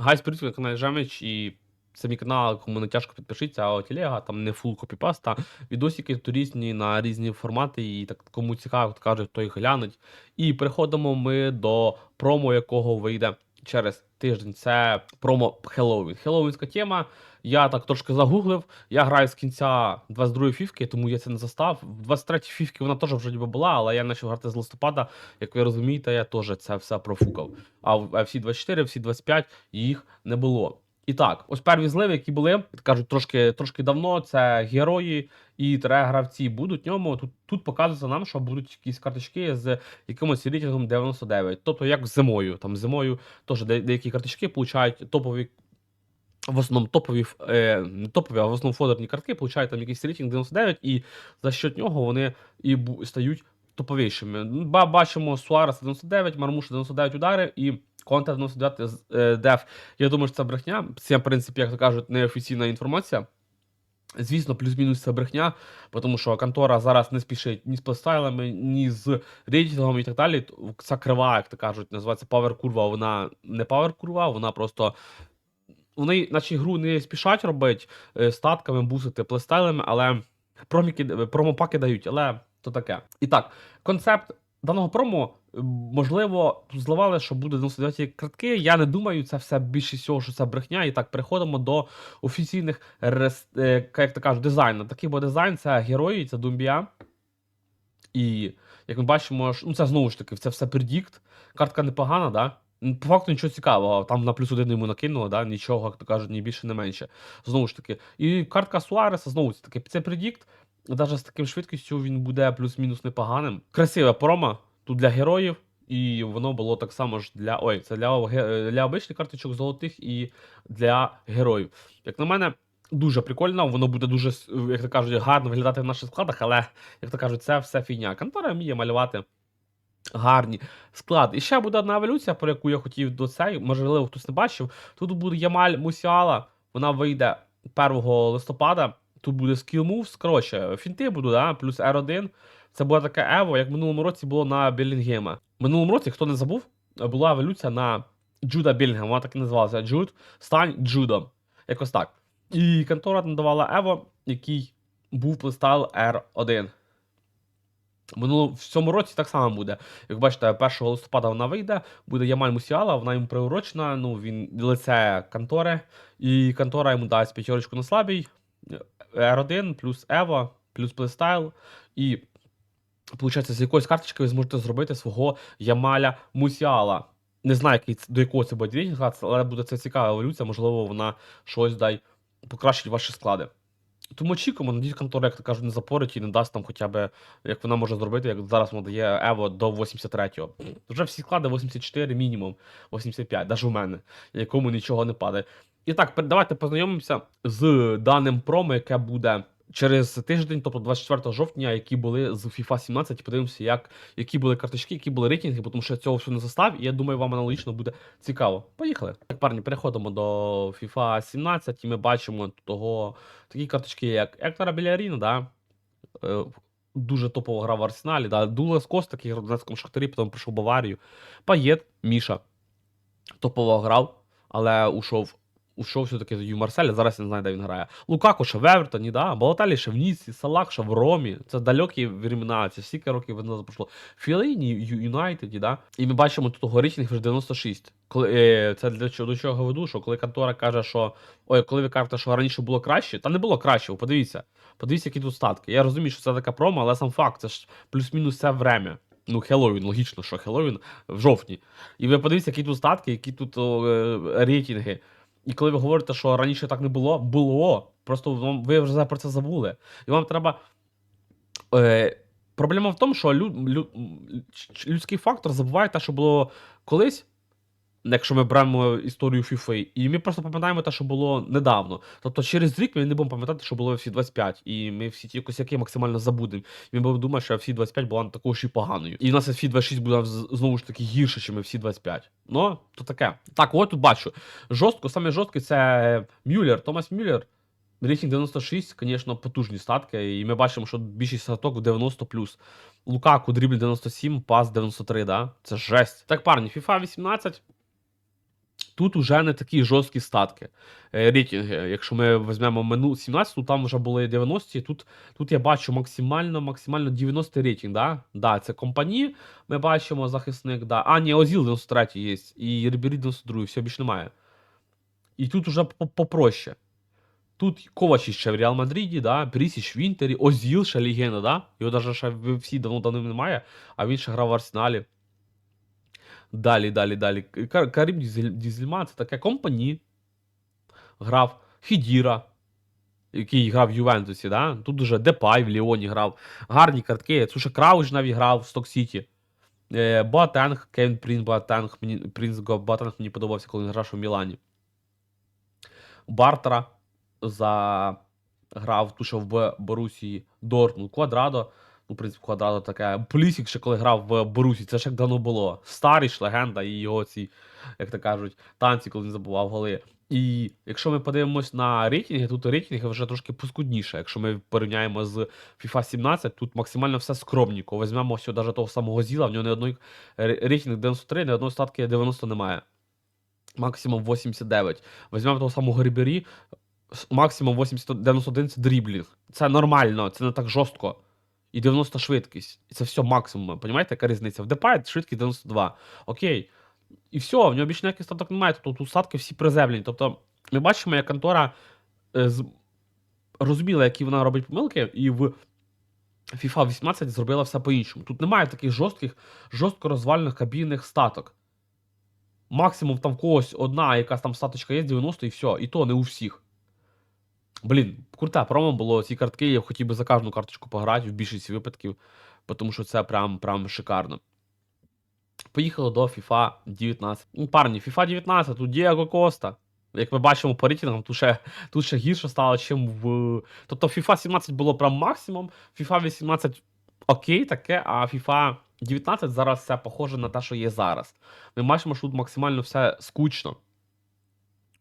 Гайс, ви на каналі Жемич, і це мій канал, кому не тяжко підпишіться, а телега, там не фул копіпаста. відосики тут різні на різні формати, і так кому цікаво, то кажуть, той глянуть. І переходимо ми до промо, якого вийде через тиждень. Це промо Хеллоуін. Хеллоуінська тема. Я так трошки загуглив. Я граю з кінця 22-ї фівки, тому я це не застав. В 23-й фівки вона теж вже була, але я почав грати з листопада. Як ви розумієте, я теж це все профукав. А в а всі 24, всі 25 їх не було. І так, ось перві зливи, які були, кажуть, трошки трошки давно. Це герої і тре гравці будуть в ньому. Тут тут показується нам, що будуть якісь карточки з якимось рейтингом 99. Тобто, як зимою. Там зимою теж деякі карточки получають топові. В основному топові, е, не топові, а в основному фодерні картки получають там якийсь рейтинг 99, і за счет нього вони і стають топовішими. Ну, Бачимо Суарес 99, Мармуш 99 удари і Конте 99 з- е, деф. Я думаю, що це брехня. Це, в принципі, як то кажуть, неофіційна інформація. Звісно, плюс-мінус це брехня, тому що контора зараз не спішить ні з плейстайлами, ні з рейтингом і так далі. Ця крива, як то кажуть, називається Power курва. Вона не Power курва, вона просто. Вони, наче гру не спішать робити е, статками, бусити плейстайлами, але проміки, промопаки дають, але то таке. І так, концепт даного промо, е, можливо, зливали, що буде 99 картки. Я не думаю, це все більше всього, що це брехня. І так, переходимо до офіційних е, як то кажуть, дизайну. Такий бо дизайн це герої, це думбія. І як ми бачимо, ну це знову ж таки, це все предікт. Картка непогана, да? По факту нічого цікавого. Там на плюс один йому накинуло, да? нічого, як то кажуть, ні більше, ні менше. Знову ж таки. І картка Суареса, знову це таки, це предікт. Навіть з таким швидкістю він буде плюс-мінус непоганим. Красиве промо тут для героїв, і воно було так само ж для. Ой, це для, для обичних карточок золотих і для героїв. Як на мене, дуже прикольно, воно буде дуже, як то кажуть, гарно виглядати в наших складах, але, як то кажуть, це все фігня. Контора вміє малювати гарні склад. І ще буде одна еволюція, про яку я хотів до цей, можливо, хтось не бачив. Тут буде Ямаль Мусіала, вона вийде 1 листопада. Тут буде Skill Moves, коротше, фінти будуть, да? плюс R1. Це буде таке Ево, як в минулому році було на Білінгема. В минулому році, хто не забув, була еволюція на Джуда Білінгема, вона так і називалася Джуд. Стань Джудом. Якось так. І контора надавала Ево, який був плейстайл R1. Минуло в цьому році так само буде. Як бачите, 1 листопада вона вийде, буде Ямаль Мусіала, вона йому приурочена, ну він лице контори, і контора йому дасть п'ятерочку на слабій, R1 плюс Ева, плюс плейстайл. І Получається, з якоїсь карточки ви зможете зробити свого Ямаля Мусіала. Не знаю, який, до якого це буде рейтинг, але буде це цікава еволюція, можливо, вона щось дай покращить ваші склади. Тому очікуємо, надіюсь, контора, як то кажуть, не запорить і не дасть там хоча б, як вона може зробити, як зараз вона дає Ево до 83-го. Вже всі склади 84 мінімум, 85, навіть у мене, якому нічого не падає. І так, давайте познайомимося з даним промо, яке буде через тиждень, тобто 24 жовтня, які були з FIFA 17, подивимося, як, які були карточки, які були рейтинги, тому що я цього всього не застав, і я думаю, вам аналогічно буде цікаво. Поїхали. Так, парні, переходимо до FIFA 17, і ми бачимо того, такі карточки, як Ектора Біляріна, да? е, дуже топово грав в Арсеналі, да? Дулес Кост, такий грав в Донецькому Шахтарі, потім прийшов в Баварію. Паєт, Міша, топово грав, але ушов. Ушов все-таки в Марселі, зараз не знаю, де він грає. Лукако ще в Евертоні, да? Балаталі ще в Ніці, Салак ще в Ромі. Це далекі времена, це стільки років воно пройшло. Філейні, Ю- Юнайтеді, да? І ми бачимо тут рейтинг вже 96. Коли, е, це для чого, до чого веду, що коли контора каже, що ой, коли ви кажете, що раніше було краще, та не було краще, подивіться. Подивіться, які тут статки. Я розумію, що це така промо, але сам факт, це ж плюс-мінус це время. Ну, Хеллоуін, логічно, що Хеллоуін в жовтні. І ви подивіться, які тут статки, які тут е, рейтинги. І коли ви говорите, що раніше так не було, було. Просто ви вже про це забули. І вам треба. Е, проблема в тому, що лю, лю, людський фактор забуває те, що було колись, якщо ми беремо історію FIFA, і ми просто пам'ятаємо те, що було недавно. Тобто через рік ми не будемо пам'ятати, що було всі 25, і ми всі ті косяки максимально забудемо. І ми будемо думати, що всі 25 була такою ж і поганою. І в нас всі 26 буде знову ж таки гірше, ніж всі 25. Ну, то таке. Так, от тут бачу. Жорстко, саме жорсткий це Мюллер, Томас Мюллер. Рейтинг 96, звісно, потужні статки. І ми бачимо, що більшість статок 90 Лукаку дрібль 97, пас 93, да? Це жесть. Так, парні, FIFA 18. Тут уже не такі жорсткі статки. Е, рейтинги. Якщо ми візьмемо мину 17, то там вже були 90, тут, тут я бачу максимально, максимально 90 рейтинг, да? Да, це компанії, ми бачимо захисник, да. А, ні, Озіл 93 є, і Рибері 92, все, більше немає. І тут уже попроще. Тут Ковачі ще в Реал Мадриді, да, Перісіч в Інтері, Озіл ще легенда, да? Його навіть ще всі давно давно немає, а він ще грав в Арсеналі. Далі, далі, далі. Кар- Карим Дізельман це таке компані. Грав Хідіра, який грав в Ювентусі, да? Тут уже Депай в Ліоні грав. Гарні картки. Ще Крауч навіть грав в Сток Сіті. Е, Боатенг, Кевін Боатенг, мені, Прінс Го- мені подобався, коли він грав у Мілані. Бартера за грав тут в Борусії Дортмунд, Квадрадо. Ну, в принципі, Квадрадо таке. Полісік ще коли грав в Борусі, це ж як давно було. Старий ж легенда і його ці, як то кажуть, танці, коли він забував голи. І якщо ми подивимось на рейтинги, тут рейтинги вже трошки поскудніше. Якщо ми порівняємо з FIFA 17, тут максимально все скромніко. Візьмемо ось навіть того самого Зіла, в нього не одної рейтинг 93, не одної статки 90 немає. Максимум 89. Візьмемо того самого Рибері, с- максимум 80, 91 це дріблінг. Це нормально, це не так жорстко. І 90 швидкість. І це все максимум. Понімаєте, яка різниця? В Депай швидкість 92. Окей. І все, в нього більше ніяких статок немає. Тобто тут статки всі приземлені. Тобто, ми бачимо, як контора е, розуміла, які вона робить помилки, і в FIFA 18 зробила все по-іншому. Тут немає таких жорстких, жорстко розвалених кабінних статок. Максимум там в когось одна якась там статочка є 90 і все. І то не у всіх. Блін, круте промо було ці картки. Я хотів би за кожну карточку пограти в більшості випадків, тому що це прям, прям шикарно. Поїхали до FIFA 19. Ну, парні, FIFA 19, тут Діаго Коста. Як ми бачимо по рейтингам, тут ще, тут ще гірше стало, чим в. Тобто FIFA 17 було прям максимум, FIFA 18 окей, таке, а FIFA 19 зараз все похоже на те, що є зараз. Ми бачимо, що тут максимально все скучно.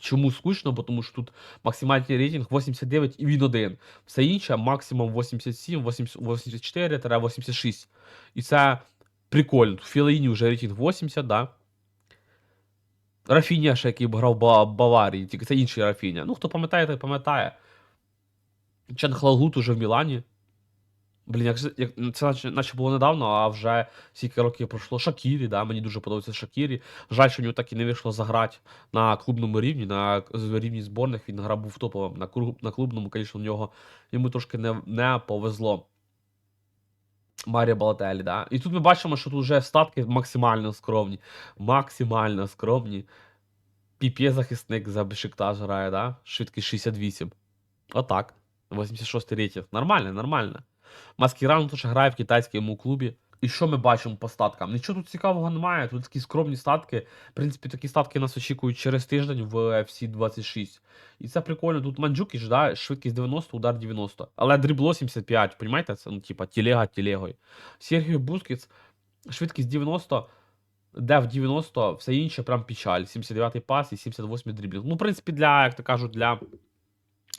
Чому скучно? Бо тому що тут максимальний рейтинг 89 і він один. Все інше максимум 87, 84-86. І це прикольно. Філейні вже рейтинг 80, да. Рафіня ще, який грав в Баварії, тільки це інший Рафіня. Ну, хто пам'ятає, той пам'ятає. Чен Хлагут уже в Мілані. Блін, як, як, це наче, наче було недавно, а вже стільки років пройшло. Шакірі, да, мені дуже подобається Шакірі. Жаль, що нього так і не вийшло заграти на клубному рівні, на рівні зборних він грав був топовим. На, на клубному, звісно, у нього йому трошки не, не повезло. Марія Балателі, да. І тут ми бачимо, що тут вже статки максимально скромні. Максимально скромні. Піпє захисник за Бешикташ грає, да? Швидкість 68. Отак. 86 рейтинг. Нормально, нормально. Маскіран тут ще грає в китайському клубі. І що ми бачимо по статкам? Нічого тут цікавого немає. Тут такі скромні статки. В принципі, такі статки нас очікують через тиждень в FC 26. І це прикольно. Тут Манджукіч, да, швидкість 90, удар 90. Але дрібло 75, понімаєте? Це ну, типа телега телегою. Сергій Бускіц, швидкість 90, дев 90, все інше прям печаль. 79-й пас і 78-й дріблінг. Ну, в принципі, для, як то кажуть, для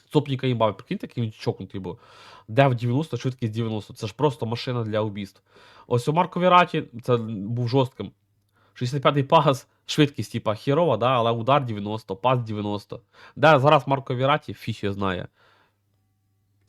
Цопніка імбави, прикиньте, який він чокнутий був. Дев 90, швидкість 90. Це ж просто машина для убійств. Ось у Марко Віраті це був жорстким. 65-й пас, швидкість, типа, херова, да, але удар 90, пас 90. Де зараз Марко Віраті, фіхі знає.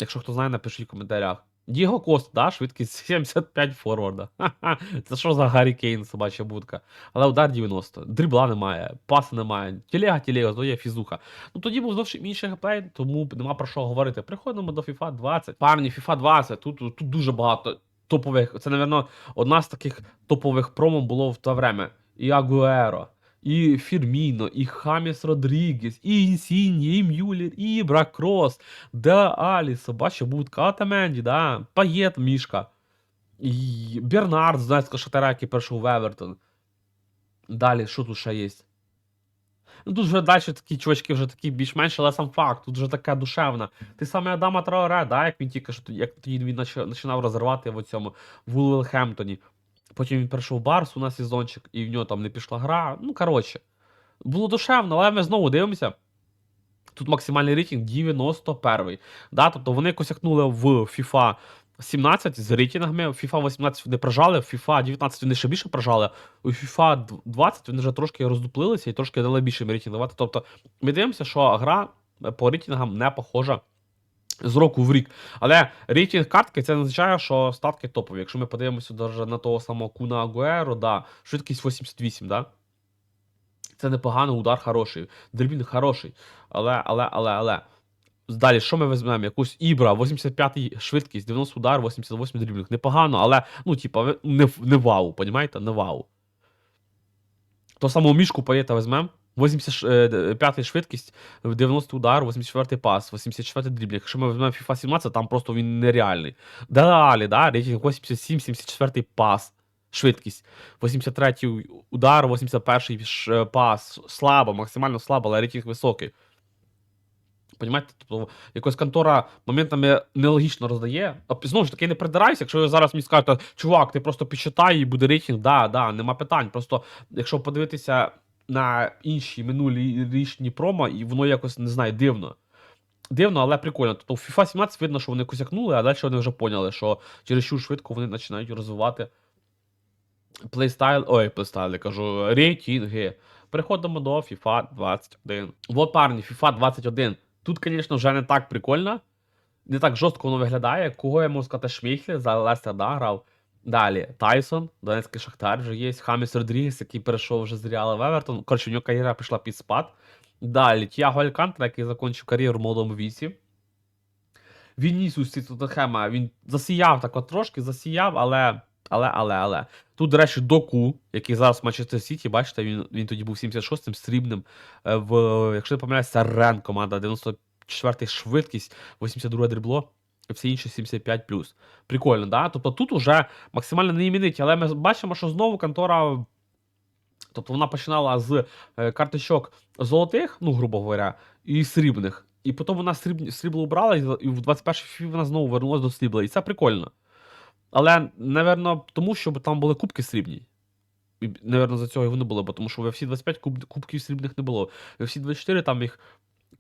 Якщо хто знає, напишіть в коментарях. Діго Кост, да, швидкість 75 форварда. Це що за Гаррі Кейн, собача будка. Але удар 90. Дрібла немає, паса немає. Тілега, тілега, то є фізуха. Ну тоді був зовсім інший геймплей, тому нема про що говорити. Приходимо до FIFA 20. Парні, FIFA 20, тут, тут дуже багато топових. Це, напевно, одна з таких топових промо було в те время. І Агуеро, і Фірміно, і Хаміс Родрігес, і Інсіньє, і Мюллер, і Ібра Крос, де Алісо, бачу, будка Атаменді, да, Паєт Мішка, і Бернард з Донецького який перший в Евертон. Далі, що тут ще є? Ну, тут вже далі такі чувачки вже такі більш-менш, але сам факт, тут вже така душевна. Ти саме Адама Траоре, да, як він тільки що як тоді він починав розривати в цьому в Вулверхемптоні. Потім він прийшов в Барсу на сезончик, і в нього там не пішла гра. Ну, коротше, було душевно, але ми знову дивимося. Тут максимальний рейтинг 91. Да? Тобто вони косякнули в FIFA 17 з рейтингами, в FIFA 18 вони прожали, в FIFA 19 вони ще більше прожали, у FIFA 20 вони вже трошки роздуплилися і трошки дали більше рейтинг давати. Тобто ми дивимося, що гра по рейтингам не похожа з року в рік. Але рейтинг картки це не означає, що статки топові. Якщо ми подивимося даже на того самого Куна Агуеро, да, швидкість 88, да? Це непогано, удар хороший, дрібін хороший. Але, але, але, але. Далі, що ми візьмемо? Якусь Ібра, 85-й швидкість, 90 удар, 88 дріблінг. Непогано, але, ну, типа, не, не вау, понімаєте? Не вау. То самого мішку поєта візьмемо. 85 швидкість, 90 удар, 84 пас, 84 дріблінг. Якщо ми візьмемо FIFA 17, там просто він нереальний. Далі, да, рейтинг 87, 74 пас, швидкість. 83 удар, 81 ш- пас. Слабо, максимально слабо, але рейтинг високий. Понімаєте? Тобто якось контора моментами нелогічно роздає. А знову ж таки, не придираюся, якщо ви зараз мені скажете, чувак, ти просто підчитай і буде рейтинг, да, да, нема питань. Просто якщо подивитися на інші минулі річні промо, і воно якось не знаю, дивно. Дивно, але прикольно. Тобто в FIFA 17 видно, що вони косякнули, а далі вони вже поняли, що через що швидко вони починають розвивати плейстайл. Ой, плейстайл, я кажу, рейтинги. Переходимо до FIFA 21. Вот, парні, FIFA 21. Тут, звісно, вже не так прикольно. Не так жорстко воно виглядає. Кого я можу сказати, Шміхлі за Лестер да, грав. Далі Тайсон, Донецький Шахтар вже є. Хаміс Родрігес, який перейшов вже з Реала в Евертон. Коротше, у нього кар'єра пішла під спад. Далі Тіаго Алькантра, який закінчив кар'єру в молодому віці. Вінісіус із Тоттенхема, він засіяв так от трошки, засіяв, але. Але, але, але. Тут, до речі, Доку, який зараз в Манчестер Сіті, бачите, він, він тоді був 76-м срібним. е, В, якщо не помиляюся, Рен команда 94-й швидкість, 82 дрібло, і всі інші 75 Прикольно, да? Тобто тут уже максимально не імениті, але ми бачимо, що знову контора. Тобто вона починала з е, карточок золотих, ну, грубо говоря, і срібних. І потім вона сріб... срібло убрала, і, в 21 фі вона знову вернулася до срібла. І це прикольно. Але, напевно, тому, що там були кубки срібні. І, напевно, за цього і вони були, бо тому що в FC 25 куб... кубків срібних не було. В FC 24 там їх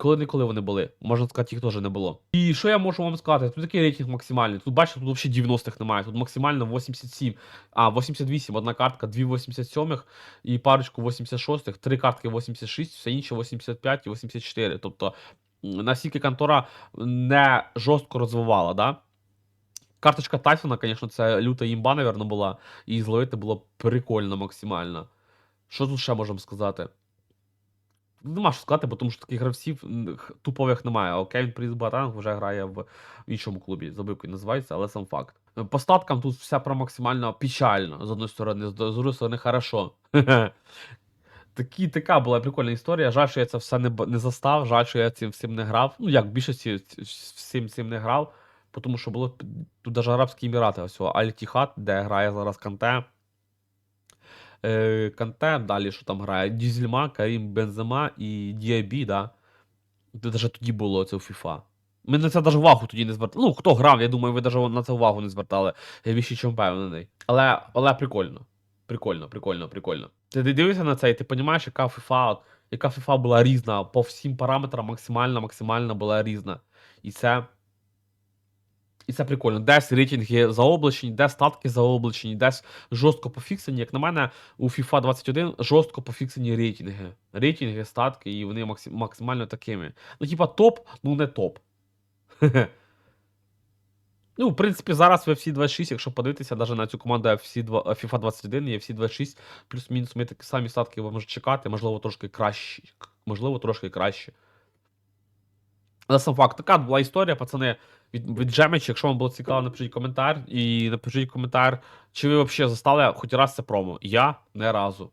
коли-неколи вони були. Можна сказати, їх теж не було. І що я можу вам сказати? Тут такий рейтинг максимальний. Тут бачите, тут взагалі 90-х немає. Тут максимально 87. А, 88, одна картка, дві 87-х і парочку 86-х, три картки 86, все інше 85 і 84. Тобто, м, наскільки контора не жорстко розвивала, да? Карточка Тайсона, звісно, це люта імба, напевно, була. І зловити було прикольно максимально. Що тут ще можемо сказати? Нема що сказати, бо тому що таких гравців тупових немає. А Кевін Пріс Батанг вже грає в іншому клубі, забив, як він називається, але сам факт. По статкам тут все про максимально печально, з одної сторони, з другої сторони, хорошо. Такі, така була прикольна історія. Жаль, що я це все не, не застав, жаль, що я цим всім не грав. Ну, як в більшості всім цим не грав, тому що було тут навіть Арабські Емірати, ось Аль-Тіхат, де грає зараз Канте. Е, Канте, далі що там грає? Дізельма, Карім Бензема і Діабі, да? Це навіть тоді було це у FIFA. Ми на це навіть увагу тоді не звертали. Ну, хто грав, я думаю, ви навіть на це увагу не звертали. Я більше чим впевнений. Але, але прикольно. Прикольно, прикольно, прикольно. Ти дивишся на це, і ти розумієш, яка FIFA, яка FIFA була різна. По всім параметрам максимально, максимально була різна. І це. І це прикольно. Десь рейтинги заоблачені, десь статки заоблачені, десь жорстко пофіксені. Як на мене, у FIFA 21 жорстко пофіксені рейтинги. Рейтинги, статки, і вони максимально такими. Ну, типа, топ, ну не топ. Ну, в принципі, зараз в FC 26, якщо подивитися навіть на цю команду FC 2, FIFA 21 і FC 26, плюс-мінус ми такі самі статки ви можете чекати, можливо, трошки кращі. Можливо, трошки краще. Але сам факт, така була історія, пацани. Від, від Джемич, якщо вам було цікаво, напишіть коментар. І напишіть коментар, чи ви взагалі застали хоч раз це промо. Я не разу.